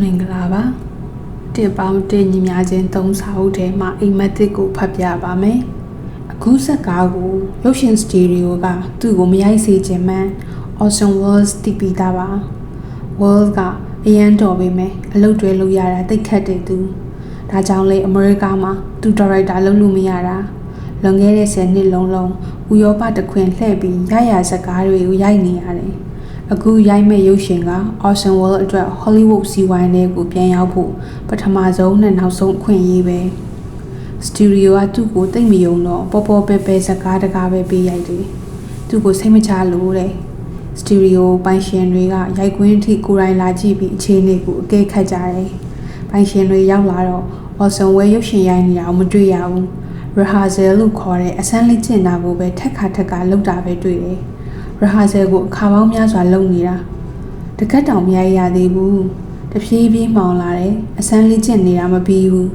မင်္ဂလာပါတစ်ပေါင်းတစ်ညီများချင်းသုံးစာအုပ်ထဲမှာအိမ်မက်တစ်ကိုဖတ်ပြပါမယ်အခုဇက်ကားကိုရုပ်ရှင်စတူဒီယိုကသူ့ကိုမရိုက်စေခြင်းမှန် Ocean Worlds တည်ပြီးသားပါ World ကအရန်တော်ပေမဲ့အလုပ်တွေလုပ်ရတာတိတ်ခတ်တယ်သူဒါကြောင့်လေအမေရိကမှာသူဒါရိုက်တာလုပ်လို့မရတာလွန်ခဲ့တဲ့10နှစ်လုံးလုံးဥရောပတခွင်လှည့်ပြီးရရဇက်ကားတွေကိုရိုက်နေရတယ် အခုရိုက်မဲ့ရုပ်ရှင်က Ocean World အတွက် Hollywood စီဝိုင်းတွေကိုပြန်ရောက်ဖို့ပထမဆုံးနဲ့နောက်ဆုံးအခွင့်အရေးပဲစတူဒီယိုကသူ့ကိုတိတ်မယုံတော့ပေါ်ပေါ်ပဲပဲစကားတကားပဲပေးရိုက်တယ်သူ့ကိုစိတ်မချလို့တဲ့စတူဒီယိုပိုင်ရှင်တွေကရိုက်ကွင်းထိကိုယ်တိုင်လာကြည့်ပြီးအခြေအနေကိုအကဲခတ်ကြတယ်ပိုင်ရှင်တွေရောက်လာတော့ Ocean World ရုပ်ရှင်ရိုက်နေတာကိုမတွေ့ရဘူး rehearsal လို့ခေါ်တဲ့အစမ်းလေးကျင့်တာကိုပဲထက်ခါထက်ခါလုပ်တာပဲတွေ့တယ် ရဟာဆယ်ကိုအခါပေါင်းများစွာလုပ်နေတာတကက်တောင်မရရသေးဘူးတဖြည်းဖြည်းမှောင်လာတယ်အစမ်းလေးကျင့်နေတာမပြီးဘူး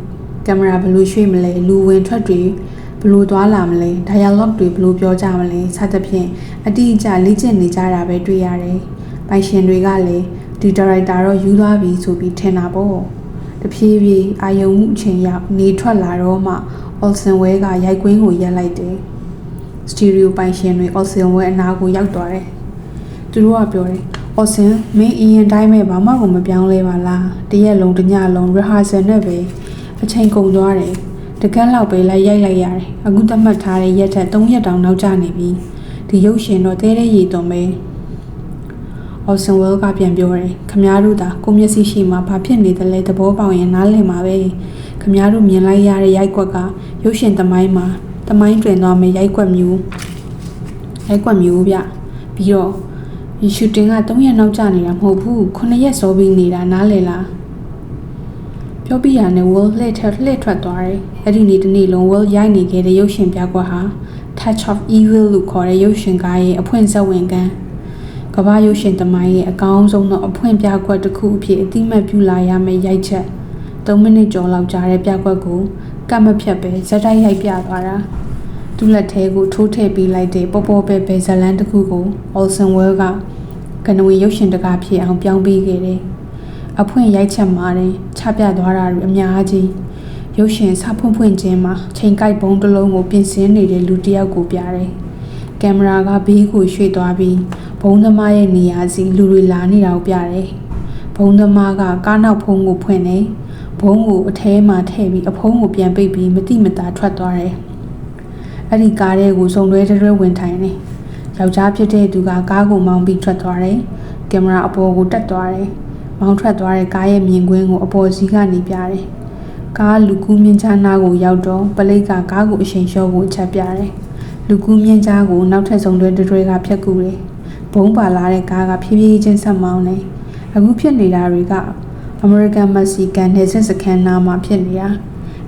ကင်မရာဘယ်လိုရွှေ့မလဲလူဝင်ထွက်တွေဘယ်လိုသွားလာမလဲ dialogue တွေဘယ်လိုပြောကြမလဲစသဖြင့်အတိအကျလေ့ကျင့်နေကြတာပဲတွေ့ရတယ်ပိုင်ရှင်တွေကလည်းဒီဒါရိုက်တာတော့ယူသွားပြီဆိုပြီးထင်တာပေါ့တဖြည်းဖြည်းအာယုံမှုအချိန်ရောက်နေထွက်လာတော့မှ Olsen Way ကရိုက်ကွင်းကိုရက်လိုက်တယ် စတီရီယိုပိုင်ရှင်တွေအော်ဆင်ဝဲအနာကိုရောက်သွားတယ်။သူတို့ကပြောတယ်အော်ဆင်မင်းအရင်တိုင်းပဲဘာမှကိုမပြောင်းလဲပါလား။တရက်လုံးတညလုံး rehearsal နဲ့ပဲအချိန်ကုန်သွားတယ်။တကန်းလောက်ပဲလိုက်ရိုက်လိုက်ရတယ်။အခုသတ်မှတ်ထားတဲ့ရက်ထက်3ရက်တောင်နောက်ကျနေပြီ။ဒီရုပ်ရှင်တော့တဲတဲ့ရည်သွန်ပဲ။အော်ဆင်ဝဲကပြန်ပြောတယ်။ခမားတို့သာကိုမျက်စိရှိမှဘာဖြစ်နေတယ်လဲသဘောပေါက်ရင်နားလည်မှာပဲ။ခမားတို့မြင်လိုက်ရတဲ့ရိုက်ကွက်ကရုပ်ရှင်သမိုင်းမှာ တမိုင်းတွင်သွားမယ့်ရိုက်ကွက်မျိုးရိုက်ကွက်မျိုးဗျပြီးတော့ဒီရှူတင်က3ရက်နောက်ကျနေတာမဟုတ်ဘူး9ရက်စောပြီးနေတာနားလည်လားပြောပြရနဲ့ World လှည့်ထလှည့်ထွက်သွားတယ်အဲ့ဒီနေ့တနေ့လုံး World ရိုက်နေခဲ့တဲ့ရုပ်ရှင်ပြကွက်ဟာ Touch of Evil လို့ခေါ်တဲ့ရုပ်ရှင်ကားရဲ့အဖွင့်ဇက်ဝင်ကန်းကမ္ဘာရုပ်ရှင်သမိုင်းရဲ့အကောင်းဆုံးသောအဖွင့်ပြကွက်တစ်ခုအဖြစ်အတိမတ်ပြုလာရမယ့်ရိုက်ချက် 3မိနစ်ကျော်လောက်ကြာတဲ့ပြကွက်ကိုကတ်မဖြတ်ပဲဇက်တိုက်ရိုက်ပြသွားတာသူ့လက်ထဲကိုထိုးထည့်ပေးလိုက်တဲ့ပေါ်ပေါ်ပဲပဲဇလန်တစ်ခုကို Olsen Well ကကနဝီရုပ်ရှင်တကားဖြစ်အောင်ပြောင်းပေးခဲ့တယ်။အဖွင့်ရိုက်ချက်မှာတင်ချပြသွားတာတွေအများကြီးရုပ်ရှင်စဖွင့်ဖွင့်ခြင်းမှာချိန်ကိုက်ပုံးတစ်လုံးကိုပြင်ဆင်နေတဲ့လူတစ်ယောက်ကိုပြတယ်။ကင်မရာကဘေးကိုရွှေ့သွားပြီးဘုံသမားရဲ့နေရာစီလူတွေလာနေတာကိုပြတယ်။ဘုံသမားကကားနောက်ဖုံးကိုဖွင့်တယ်။ ဘုံကိုအထဲမှာထည့်ပြီးအဖုံးကိုပြန်ပိတ်ပြီးမတိမတာထွက်သွားတယ်။အဲ့ဒီကားထဲကိုစုံတွဲတွဲဝင်ထိုင်နေယောက်ျားဖြစ်တဲ့သူကကားကိုမောင်းပြီးထွက်သွားတယ်ကင်မရာအပေါ်ကိုတက်သွားတယ်မောင်းထွက်သွားတဲ့ကားရဲ့မြင်ကွင်းကိုအပေါ်စီးကနေပြတယ်ကားလူကူးမြင့်ချနာကိုရောက်တော့ပလိတ်ကကားကိုအချိန်လျှော့ဖို့ချက်ပြတယ်လူကူးမြင့်ချကိုနောက်ထပ်စုံတွဲတွဲကဖြတ်ကူတယ်ဘုံပါလာတဲ့ကားကဖြည်းဖြည်းချင်းဆက်မောင်းနေအခုဖြစ်နေတာတွေက အမေရိကန်မက္ဆီကန်နယ်စပ်စခန်းနားမှာဖြစ်နေတာ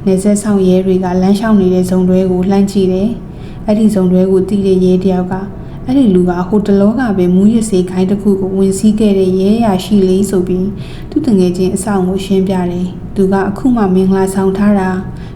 နေဆက်ဆောင်ရဲတွေကလမ်းလျှောက်နေတဲ့ဇုံတွဲကိုလှမ်းကြည့်တယ်။အဲ့ဒီဇုံတွဲကိုတီးတဲ့ရဲတယောက်ကအဲ့ဒီလူကဟိုတလောကပဲမူးရစေခိုင်းတစ်ခုကိုဝင်စည်းခဲ့တဲ့ရဲရရှိလေးဆိုပြီးသူ့တငယ်ချင်းအဆောင်ကိုရှင်းပြတယ်။သူကအခုမှမင်္ဂလာဆောင်ထားတာ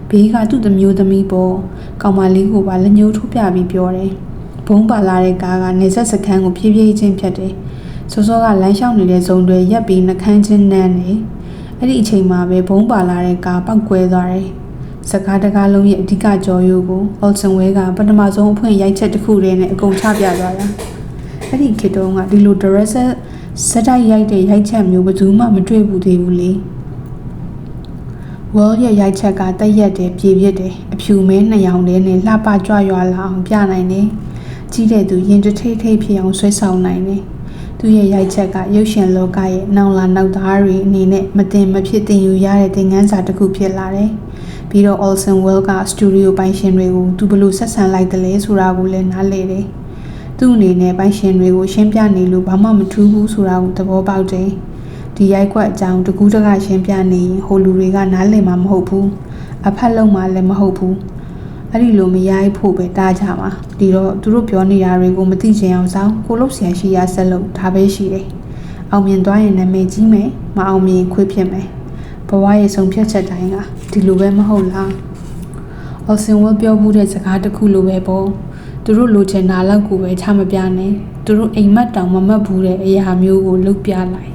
ဘေးကသူ့တမျိုးသမီးပေါ့။ကောင်မလေးကိုပါလက်ညှိုးထိုးပြပြီးပြောတယ်။ဘုံပါလာတဲ့ကားကနေဆက်စခန်းကိုဖြည်းဖြည်းချင်းဖြတ်တယ်။ စောစောကလမ်းလျှောက်နေတဲ့ဇုံတွေရက်ပြီးနှခမ်းချင်းနန်းနေ။အဲ့ဒီအချိန်မှာပဲဘုံပါလာတဲ့ကားပောက်ကွဲသွားတယ်။စကားတကားလုံးရဲ့အဓိကကြော်ရိုးကို Olsen Way ကပထမဆုံးအဖွင့်ရိုက်ချက်တစ်ခုတည်းနဲ့အကုန်ချပြသွားတာ။အဲ့ဒီခေတ်တုန်းကဒီလို director စတိုက်ရိုက်တဲ့ရိုက်ချက်မျိုးဘယ်သူမှမတွေ့ဘူးသေးဘူးလေ။ World ရဲ့ရိုက်ချက်ကတက်ရက်တယ်ပြေပြစ်တယ်အဖြူမဲနှစ်ယောင်တည်းနဲ့လှပကြွရွာလာအောင်ပြနိုင်တယ်။ကြီးတဲ့သူရင်တထိတ်ထိတ်ဖြစ်အောင်ဆွဲဆောင်နိုင်တယ်။ သူ့ရဲ့ရိုက်ချက်ကရုပ်ရှင်လောကရဲ့နောင်လာနောက်သားတွေအနေနဲ့မတင်မဖြစ်တင်ယူရတဲ့သင်ခန်းစာတစ်ခုဖြစ်လာတယ်။ပြီးတော့ Olsen Well ကစတူဒီယိုပိုင်ရှင်တွေကိုသူဘယ်လိုဆက်ဆံလိုက်တယ်လဲဆိုတာကိုလည်းနားလည်တယ်။သူ့အနေနဲ့ပိုင်ရှင်တွေကိုရှင်းပြနေလို့ဘာမှမထူးဘူးဆိုတာကိုသဘောပေါက်တယ်။ဒီရိုက်ခွက်အကြောင်းတကူးတကရှင်းပြနေရင်ဟိုလူတွေကနားလည်မှာမဟုတ်ဘူး။အဖက်လုံးမှလည်းမဟုတ်ဘူး။ အဲ့ဒီလိုမရိုက်ဖို့ပဲတားကြမှာဒီတော့သူတို့ပြောနေတာတွေကိုမသိချင်အောင်ဆောင်ကိုလုတ်ဆရာရှိရဆက်လို့ဒါပဲရှိတယ်အောင်မြင်သွားရင်နာမည်ကြီးမယ်မအောင်မြင်ခွေးဖြစ်မယ်ဘဝရဲ့ဆုံးဖြတ်ချက်တိုင်းကဒီလိုပဲမဟုတ်လားအော်စင်ဝပြောမှုတဲ့စကားတစ်ခုလိုပဲပေါ့သူတို့လိုချင်တာလောက်ကိုပဲချမပြနဲ့သူတို့အိမ်မက်တောင်မမတ်ဘူးတဲ့အရာမျိုးကိုလုပ်ပြလိုက်